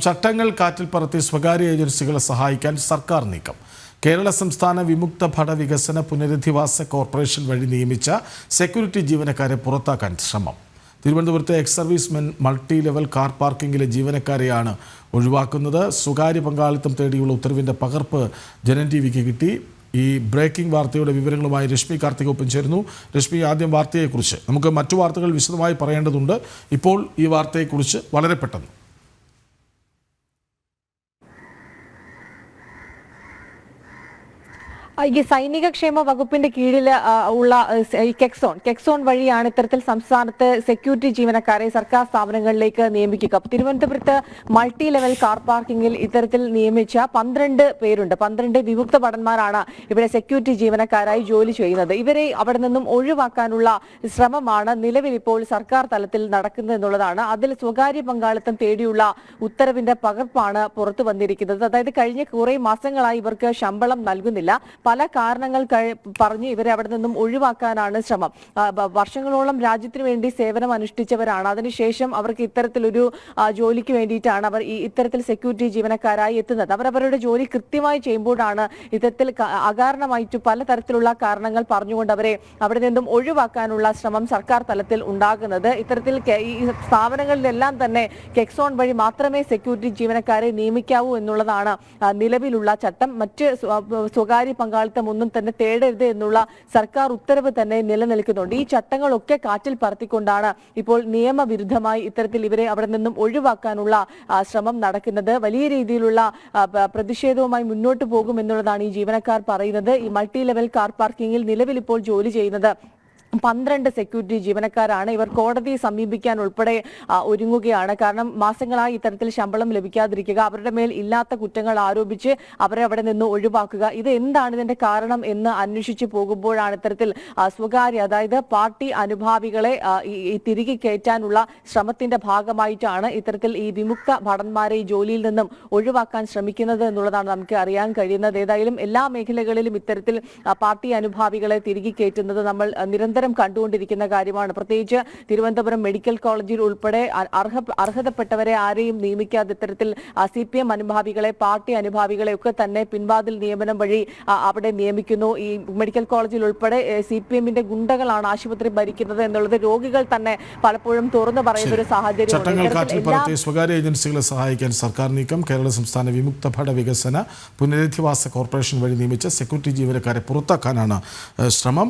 ചട്ടങ്ങൾ കാറ്റിൽ പറത്തി സ്വകാര്യ ഏജൻസികളെ സഹായിക്കാൻ സർക്കാർ നീക്കം. കേരള സംസ്ഥാന വിമുക്ത ഭട വികസന പുനരധിവാസ കോർപ്പറേഷൻ വഴി നിയമിച്ച സെക്യൂരിറ്റി ജീവനക്കാരെ പുറത്താക്കാൻ ശ്രമം. തിരുവനന്തപുരത്തെ ex servicemen multi level car പാർക്കിംഗിലെ ജീവനക്കാരെയാണ് ഒഴിവാക്കുന്നത്. സ്വകാര്യ പങ്കാളിത്തം തേടിയുള്ള ഉത്തരവിന്റെ പകർപ്പ് ജനൻ ടി വിക്ക് കിട്ടി. ഈ ബ്രേക്കിംഗ് വാർത്തയുടെ വിവരങ്ങളുമായി രശ്മി കാർത്തിക് ഒപ്പം ചേരുന്നു. രശ്മി ആദ്യം വാർത്തയെക്കുറിച്ച്. നമുക്ക് മറ്റു വാർത്തകൾ വിശദമായി പറയേണ്ടതുണ്ട്. ഇപ്പോൾ ഈ വാർത്തയെക്കുറിച്ച് വളരെ പെട്ടെന്ന്. ഈ സൈനിക ക്ഷേമ വകുപ്പിന്റെ കീഴിൽ ഉള്ള ഈ കെക്സോൺ കെക്സോൺ വഴിയാണ് ഇത്തരത്തിൽ സംസ്ഥാനത്ത് സെക്യൂരിറ്റി ജീവനക്കാരെ സർക്കാർ സ്ഥാപനങ്ങളിലേക്ക് നിയമിക്കുക. തിരുവനന്തപുരത്ത് മൾട്ടി ലെവൽ കാർ പാർക്കിംഗിൽ ഇത്തരത്തിൽ നിയമിച്ച പന്ത്രണ്ട് പേരുണ്ട്. പന്ത്രണ്ട് വിമുക്ത ഭടന്മാരാണ് ഇവിടെ സെക്യൂരിറ്റി ജീവനക്കാരായി ജോലി ചെയ്യുന്നത്. ഇവരെ അവിടെ നിന്നും ഒഴിവാക്കാനുള്ള ശ്രമമാണ് നിലവിൽ ഇപ്പോൾ സർക്കാർ തലത്തിൽ നടക്കുന്നത് എന്നുള്ളതാണ്. അതിൽ സ്വകാര്യ പങ്കാളിത്തം തേടിയുള്ള ഉത്തരവിന്റെ പകർപ്പാണ് പുറത്തു വന്നിരിക്കുന്നത്. അതായത് കഴിഞ്ഞ കുറേ മാസങ്ങളായി ഇവർക്ക് ശമ്പളം നൽകുന്നില്ല. പല കാരണങ്ങൾ പറഞ്ഞു ഇവരെ അവിടെ നിന്നും ഒഴിവാക്കാനാണ് ശ്രമം. വർഷങ്ങളോളം രാജ്യത്തിന് വേണ്ടി സേവനം അനുഷ്ഠിച്ചവരാണ്. അതിനുശേഷം അവർക്ക് ഇത്തരത്തിലൊരു ജോലിക്ക് വേണ്ടിയിട്ടാണ് അവർ ഈ ഇത്തരത്തിൽ സെക്യൂരിറ്റി ജീവനക്കാരായി എത്തുന്നത്. അവർ അവരുടെ ജോലി കൃത്യമായി ചെയ്യുമ്പോഴാണ് ഇത്തരത്തിൽ അകാരണമായിട്ട് പലതരത്തിലുള്ള കാരണങ്ങൾ പറഞ്ഞുകൊണ്ട് അവരെ അവിടെ നിന്നും ഒഴിവാക്കാനുള്ള ശ്രമം സർക്കാർ തലത്തിൽ ഉണ്ടാകുന്നത്. ഇത്തരത്തിൽ ഈ സ്ഥാപനങ്ങളിലെല്ലാം തന്നെ കെക്സോൺ വഴി മാത്രമേ സെക്യൂരിറ്റി ജീവനക്കാരെ നിയമിക്കാവൂ എന്നുള്ളതാണ് നിലവിലുള്ള ചട്ടം. മറ്റ് സ്വകാര്യ പങ്കാളിത്തം ഒന്നും തന്നെ തേടരുത് എന്നുള്ള സർക്കാർ ഉത്തരവ് തന്നെ നിലനിൽക്കുന്നുണ്ട്. ഈ ചട്ടങ്ങളൊക്കെ കാറ്റിൽ പറത്തിക്കൊണ്ടാണ് ഇപ്പോൾ നിയമവിരുദ്ധമായി ഇത്തരത്തിൽ ഇവരെ അവിടെ നിന്നും ഒഴിവാക്കാനുള്ള ശ്രമം നടക്കുന്നത്. വലിയ രീതിയിലുള്ള പ്രതിഷേധവുമായി മുന്നോട്ട് പോകും എന്നുള്ളതാണ് ഈ ജീവനക്കാർ പറയുന്നത്. ഈ മൾട്ടി ലെവൽ കാർ പാർക്കിംഗിൽ നിലവിൽ ഇപ്പോൾ ജോലി ചെയ്യുന്നത് പന്ത്രണ്ട് സെക്യൂരിറ്റി ജീവനക്കാരാണ് ഇവർ കോടതിയെ സമീപിക്കാൻ ഉൾപ്പെടെ ഒരുങ്ങുകയാണ്. കാരണം മാസങ്ങളായി ഇത്തരത്തിൽ ശമ്പളം ലഭിക്കാതിരിക്കുക അവരുടെ മേൽ ഇല്ലാത്ത കുറ്റങ്ങൾ ആരോപിച്ച് അവരെ അവിടെ നിന്ന് ഒഴിവാക്കുക ഇത് എന്താണ് ഇതിന്റെ കാരണം എന്ന് അന്വേഷിച്ചു പോകുമ്പോഴാണ് ഇത്തരത്തിൽ സ്വകാര്യ അതായത് പാർട്ടി അനുഭാവികളെ തിരികെ കയറ്റാനുള്ള ശ്രമത്തിന്റെ ഭാഗമായിട്ടാണ് ഇത്തരത്തിൽ ഈ വിമുക്ത ഭടന്മാരെ ജോലിയിൽ നിന്നും ഒഴിവാക്കാൻ ശ്രമിക്കുന്നത് എന്നുള്ളതാണ് നമുക്ക് അറിയാൻ കഴിയുന്നത്. ഏതായാലും എല്ലാ മേഖലകളിലും ഇത്തരത്തിൽ പാർട്ടി അനുഭാവികളെ തിരികെ കയറ്റുന്നത് നമ്മൾ ആ, നിരന്തരം കണ്ടുകൊണ്ടിരിക്കുന്ന കാര്യമാണ്. പ്രത്യേകിച്ച് തിരുവനന്തപുരം മെഡിക്കൽ കോളേജിൽ ഉൾപ്പെടെ അർഹ അർഹതപ്പെട്ടവരെ ആരെയും നിയമിക്കാതെ ഇത്തരത്തിൽ സി പി എം അനുഭാവികളെ പാർട്ടി അനുഭാവികളെ ഒക്കെ തന്നെ പിൻവാതിൽ നിയമനം വഴി അവിടെ നിയമിക്കുന്നു. ഈ മെഡിക്കൽ കോളേജിൽ ഉൾപ്പെടെ സി പി എമ്മിന്റെ ഗുണ്ടകളാണ് ആശുപത്രി ഭരിക്കുന്നത് എന്നുള്ളത് രോഗികൾ തന്നെ പലപ്പോഴും തുറന്നു പറയുന്ന ഒരു സാഹചര്യം സ്വകാര്യ ഏജൻസികളെ സഹായിക്കാൻ സർക്കാർ നീക്കം കേരള സംസ്ഥാന വിമുക്ത ഭട വികസന പുനരധിവാസ കോർപ്പറേഷൻ വഴി നിയമിച്ച സെക്യൂരിറ്റി ജീവനക്കാരെ പുറത്താക്കാനാണ് ശ്രമം.